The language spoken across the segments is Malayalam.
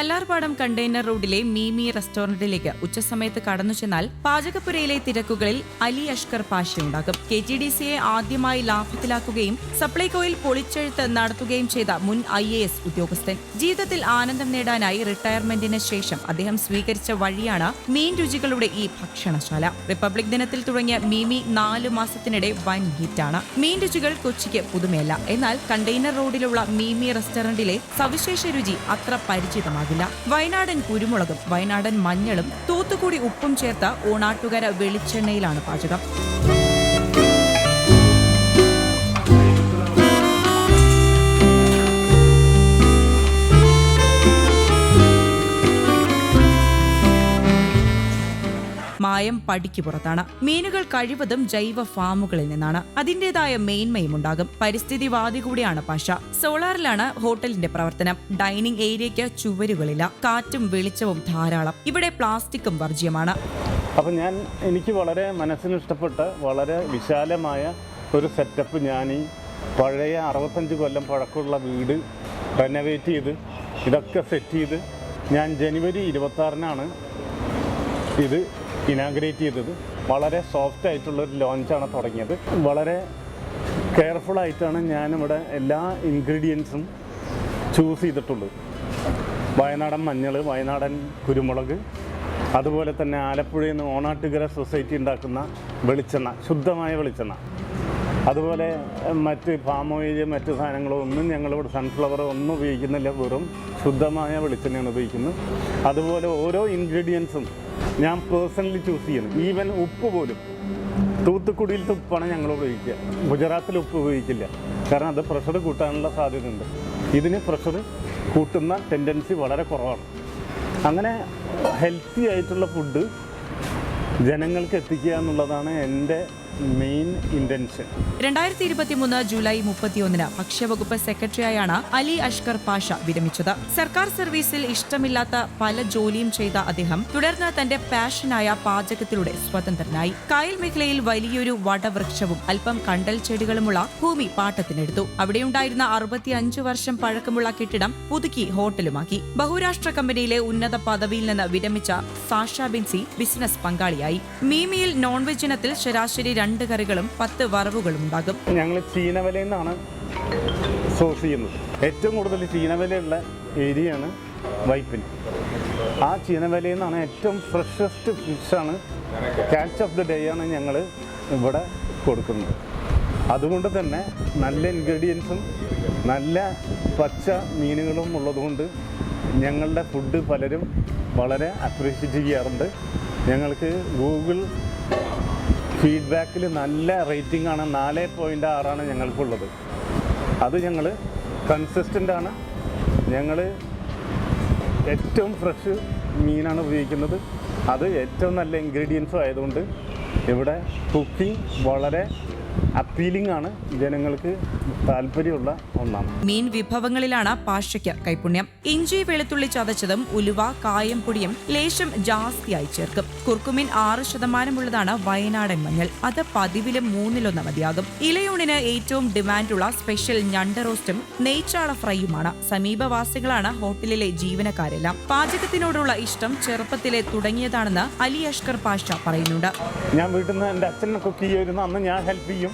വല്ലാർപാടം കണ്ടെയ്നർ റോഡിലെ മീമി റെസ്റ്റോറന്റിലേക്ക് ഉച്ചസമയത്ത് കടന്നു ചെന്നാൽ പാചകപ്പുരയിലെ തിരക്കുകളിൽ അലി അഷ്കർ പാഷയുണ്ടാകും കെ ടി ഡി സിയെ ആദ്യമായി ലാഭത്തിലാക്കുകയും സപ്ലൈകോയിൽ പൊളിച്ചെഴുത്ത് നടത്തുകയും ചെയ്ത മുൻ ഐ എ എസ് ഉദ്യോഗസ്ഥൻ. ജീവിതത്തിൽ ആനന്ദം നേടാനായി റിട്ടയർമെന്റിന് ശേഷം അദ്ദേഹം സ്വീകരിച്ച വഴിയാണ് മീൻ രുചികളുടെ ഈ ഭക്ഷണശാല. റിപ്പബ്ലിക് ദിനത്തിൽ തുടങ്ങിയ മീമി നാലു മാസത്തിനിടെ വൻ ഹിറ്റാണ്. മീൻ രുചികൾ കൊച്ചിക്ക് പുതുമയല്ല. എന്നാൽ കണ്ടെയ്നർ റോഡിലുള്ള മീമി റെസ്റ്റോറന്റിലെ സവിശേഷ രുചി അത്ര പരിചിതമാകില്ല വയനാടൻ കുരുമുളകും വയനാടൻ മഞ്ഞളും തൂത്തുകൂടി ഉപ്പും ചേർത്ത ഓണാട്ടുകര വെളിച്ചെണ്ണയിലാണ് പാചകം. മായം പടിക്ക് പുറത്താണ്. മീനുകൾ കഴിവതും ജൈവ ഫാമുകളിൽ നിന്നാണ്. അതിന്റേതായ മേന്മയും ഉണ്ടാകും. പരിസ്ഥിതിവാദി കൂടിയാണ് പാഷ. സോളാറിലാണ് ഹോട്ടലിന്റെ പ്രവർത്തനം. ഡൈനിങ് ഏരിയയ്ക്ക് ചുവരുകളില്ല. കാറ്റും വെളിച്ചവും ധാരാളം. ഇവിടെ പ്ലാസ്റ്റിക്കും വർജ്യമാണ്. അപ്പം ഞാൻ എനിക്ക് വളരെ മനസ്സിന് ഇഷ്ടപ്പെട്ട വളരെ വിശാലമായ ഒരു സെറ്റപ്പ് ഞാൻ ഈ പഴയ അറുപത്തഞ്ച് കൊല്ലം പഴക്കമുള്ള വീട് റെനോവേറ്റ് ചെയ്ത് ഇതൊക്കെ സെറ്റ് ചെയ്ത് ഞാൻ ജനുവരി ഇരുപത്താറിനാണ് ഇത് ഇനാഗ്രേറ്റ് ചെയ്തത് വളരെ സോഫ്റ്റ് ആയിട്ടുള്ളൊരു ലോഞ്ചാണ് തുടങ്ങിയത്. വളരെ കെയർഫുള്ളായിട്ടാണ് ഞാനിവിടെ എല്ലാ ഇൻഗ്രീഡിയൻസും ചൂസ് ചെയ്തിട്ടുള്ളത്. വയനാടൻ മഞ്ഞൾ വയനാടൻ കുരുമുളക് അതുപോലെ തന്നെ ആലപ്പുഴയിൽ നിന്ന് ഓണാട്ടുകര സൊസൈറ്റി ഉണ്ടാക്കുന്ന വെളിച്ചെണ്ണ ശുദ്ധമായ വെളിച്ചെണ്ണ. അതുപോലെ മറ്റ് പാം ഓയിൽ മറ്റ് സാധനങ്ങളോ ഒന്നും ഞങ്ങളിവിടെ സൺഫ്ലവർ ഒന്നും ഉപയോഗിക്കുന്നില്ല. വെറും ശുദ്ധമായ വെളിച്ചെണ്ണയാണ് ഉപയോഗിക്കുന്നത്. അതുപോലെ ഓരോ ഇൻഗ്രീഡിയൻസും ഞാൻ പേഴ്സണലി ചൂസ് ചെയ്യുന്നു. ഈവൻ ഉപ്പ് പോലും. തൂത്തുക്കുടിയിലത്തെ ഉപ്പാണ് ഞങ്ങൾ ഉപയോഗിക്കുക. ഗുജറാത്തിൽ ഉപ്പ് ഉപയോഗിക്കില്ല. കാരണം അത് പ്രഷർ കൂട്ടാനുള്ള സാധ്യതയുണ്ട്. ഇതിന് പ്രഷർ കൂട്ടുന്ന ടെൻഡൻസി വളരെ കുറവാണ്. അങ്ങനെ ഹെൽത്തി ആയിട്ടുള്ള ഫുഡ് ജനങ്ങൾക്ക് എത്തിക്കുക എന്നുള്ളതാണ് എന്റെ മെയിൻ ഇന്റൻഷൻ രണ്ടായിരത്തി ഇരുപത്തിമൂന്ന് ജൂലൈ മുപ്പത്തിയൊന്നിന് ഭക്ഷ്യവകുപ്പ് സെക്രട്ടറിയായാണ് അലി അഷ്കർ പാഷ വിരമിച്ചത്. സർക്കാർ സർവീസിൽ ഇഷ്ടമില്ലാത്ത പല ജോലിയും ചെയ്ത അദ്ദേഹം തുടർന്ന് തന്റെ പാഷനായ പാചകത്തിലൂടെ സ്വതന്ത്രനായി. കായൽ മേഖലയിൽ വലിയൊരു വടവൃക്ഷവും അല്പം കണ്ടൽ ചെടികളുമുള്ള ഭൂമി പാട്ടത്തിനെടുത്തു. അവിടെയുണ്ടായിരുന്ന അറുപത്തിയഞ്ച് വർഷം പഴക്കമുള്ള കെട്ടിടം പുതുക്കി ഹോട്ടലുമാക്കി. ബഹുരാഷ്ട്ര കമ്പനിയിലെ ഉന്നത പദവിയിൽ നിന്ന് വിരമിച്ച സാഷ ബിൻസി ബിസിനസ് പങ്കാളിയായി. മീമിയിൽ നോൺവെജ് ഇനത്തിൽ ശരാശരി രണ്ട് കറികളും പത്ത് വറവുകളും ഉണ്ടാകും ഞങ്ങൾ ചീനവലയിൽ നിന്നാണ് സോഴ്സ് ചെയ്യുന്നത്. ഏറ്റവും കൂടുതൽ ചീനവലയുള്ള ഏരിയയാണ് വൈപ്പിൻ. ആ ചീനവലയിൽ നിന്നാണ് ഏറ്റവും ഫ്രഷസ്റ്റ് ഫിഷാണ് ക്യാച്ച് ഓഫ് ദി ഡേ ആണ് ഞങ്ങൾ ഇവിടെ കൊടുക്കുന്നത്. അതുകൊണ്ട് തന്നെ നല്ല ഇൻഗ്രീഡിയൻസും നല്ല പച്ച മീനുകളും ഉള്ളതുകൊണ്ട് ഞങ്ങളുടെ ഫുഡ് പലരും വളരെ അപ്രീഷിയേറ്റ് ചെയ്യാറുണ്ട്. ഞങ്ങൾക്ക് ഗൂഗിൾ ഫീഡ്ബാക്കിൽ നല്ല റേറ്റിംഗ് ആണ്. നാല് പോയിന്റ് ആറാണ് ഞങ്ങൾക്കുള്ളത്. അത് ഞങ്ങൾ കൺസിസ്റ്റന്റ് ആണ്. ഞങ്ങൾ ഏറ്റവും ഫ്രഷ് മീനാണ് ഉപയോഗിക്കുന്നത്. അത് ഏറ്റവും നല്ല ഇൻഗ്രീഡിയൻസും ആയതുകൊണ്ട് ഇവിടെ കുക്കിംഗ് വളരെ അപ്പീലിംഗ് ആണ് ജനങ്ങൾക്ക് താല്പര്യമുള്ള ഒന്നാണ്. മീൻ വിഭവങ്ങളിലാണ് പാഷയ്ക്ക് കൈപുണ്യം. ഇഞ്ചി വെളുത്തുള്ളി ചതച്ചതും ഉലുവ കായം പൊടിയും ലേശം ജാസ്തിയായി ചേർക്കും. കുർക്കുമീൻ ആറ് ശതമാനമുള്ളതാണ് വയനാടൻ മഞ്ഞൾ. അത് പതിവിലും മൂന്നിലൊന്ന് മതിയാകും. ഇലയൂണിന് ഏറ്റവും ഡിമാൻഡുള്ള സ്പെഷ്യൽ ഞണ്ട റോസ്റ്റും നെയ്ച്ചാള ഫ്രൈയുമാണ്. സമീപവാസികളാണ് ഹോട്ടലിലെ ജീവനക്കാരെല്ലാം. പാചകത്തിനോടുള്ള ഇഷ്ടം ചെറുപ്പത്തിലെ തുടങ്ങിയതാണെന്ന് അലി അഷ്കർ പാഷ പറയുന്നുണ്ട്. ഞാൻ വീട്ടിൽ നിന്ന് എന്റെ അച്ഛനെ കുക്ക് ചെയ്യുമായിരുന്നു അന്ന് ഞാൻ ഹെൽപ്പ് ചെയ്യും.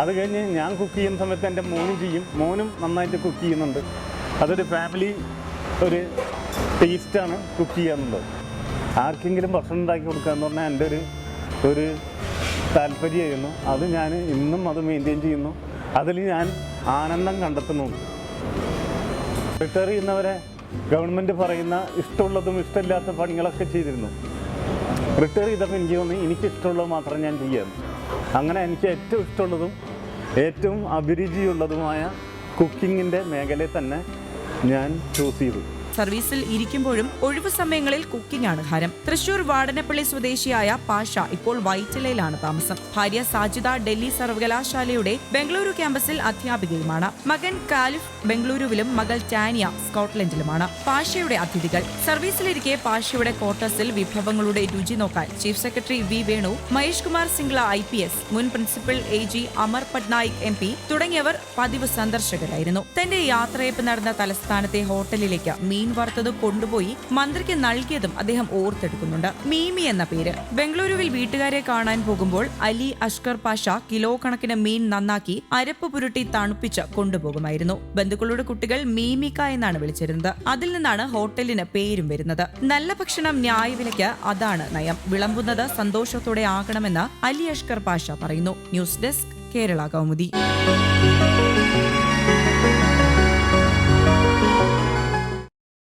അത് കഴിഞ്ഞ് ഞാൻ കുക്ക് ചെയ്യുന്ന സമയത്ത് എന്റെ മോനും ചെയ്യും. മോനും നന്നായിട്ട് കുക്ക് ചെയ്യുന്നുണ്ട്. അതൊരു ഫാമിലി ഒരു ടേസ്റ്റാണ് കുക്ക് ചെയ്യാന്നുള്ളത്. ആർക്കെങ്കിലും ഭക്ഷണം ഉണ്ടാക്കി കൊടുക്കുക എന്ന് പറഞ്ഞാൽ എന്റെ ഒരു ഒരു താല്പര്യമായിരുന്നു. അത് ഞാൻ ഇന്നും അത് മെയിന്റെയിൻ ചെയ്യുന്നു. അതിൽ ഞാൻ ആനന്ദം കണ്ടെത്തുന്നുണ്ട് റിട്ടയർ ചെയ്യുന്നവരെ ഗവൺമെന്റ് പറയുന്ന ഇഷ്ടമുള്ളതും ഇഷ്ടമില്ലാത്ത പണികളൊക്കെ ചെയ്തിരുന്നു. റിട്ടയർ ചെയ്തപ്പോൾ എനിക്ക് തോന്നി എനിക്കിഷ്ടമുള്ളത് മാത്രം ഞാൻ ചെയ്യാം അങ്ങനെ എനിക്ക് ഏറ്റവും ഇഷ്ടമുള്ളതും ഏറ്റവും അഭിരുചിയുള്ളതുമായ കുക്കിങ്ങിന്റെ മേഖലയിൽ തന്നെ ഞാൻ ചൂസ് ചെയ്തു. സർവീസിൽ ഇരിക്കുമ്പോഴും ഒഴിവു സമയങ്ങളിൽ കുക്കിംഗ് ആണ് ഹരം തൃശൂർ വാടനപ്പള്ളി സ്വദേശിയായ പാഷ ഇപ്പോൾ വൈറ്റിലയിലാണ് താമസം. ഭാര്യ സാജിദ ഡൽഹി സർവകലാശാലയുടെ ബംഗളൂരു ക്യാമ്പസിൽ അധ്യാപികയുമാണ്. മകൻ കാലിഫ് ബംഗളൂരുവിലും മകൾ ടാനിയ സ്കോട്ട്ലൻഡിലുമാണ്. പാഷയുടെ അതിഥികൾ. സർവീസിലിരിക്കെ പാഷയുടെ ക്വാർട്ടേഴ്സിൽ വിഭവങ്ങളുടെ രുചി നോക്കാൻ chief secretary V Venu Mahesh Kumar Singla I P S മുൻ principal A G Amar Patnaik M P തുടങ്ങിയവർ പതിവ് സന്ദർശകരായിരുന്നു. തന്റെ യാത്രയപ്പ് നടന്ന തലസ്ഥാനത്തെ ഹോട്ടലിലേക്ക് മീൻ വറുത്തത് കൊണ്ടുപോയി മന്ത്രിക്ക് നൽകിയതും അദ്ദേഹം ഓർത്തെടുക്കുന്നുണ്ട്. മീമി എന്ന പേര്. ബംഗളൂരുവിൽ വീട്ടുകാരെ കാണാൻ പോകുമ്പോൾ അലി അഷ്കർ പാഷ കിലോ കണക്കിന് മീൻ നന്നാക്കി അരപ്പ് പുരുട്ടി തണുപ്പിച്ച് കൊണ്ടുപോകുമായിരുന്നു. ബന്ധുക്കളുടെ കുട്ടികൾ മീമിക്ക എന്നാണ് വിളിച്ചിരുന്നത്. അതിൽ നിന്നാണ് ഹോട്ടലിന് പേരും വരുന്നത്. നല്ല ഭക്ഷണം ന്യായവിലയ്ക്ക് അതാണ് നയം. വിളമ്പുന്നത് സന്തോഷത്തോടെ ആകണമെന്ന് അലി അഷ്കർ പാഷ പറയുന്നു. News desk Kerala Kaumudi.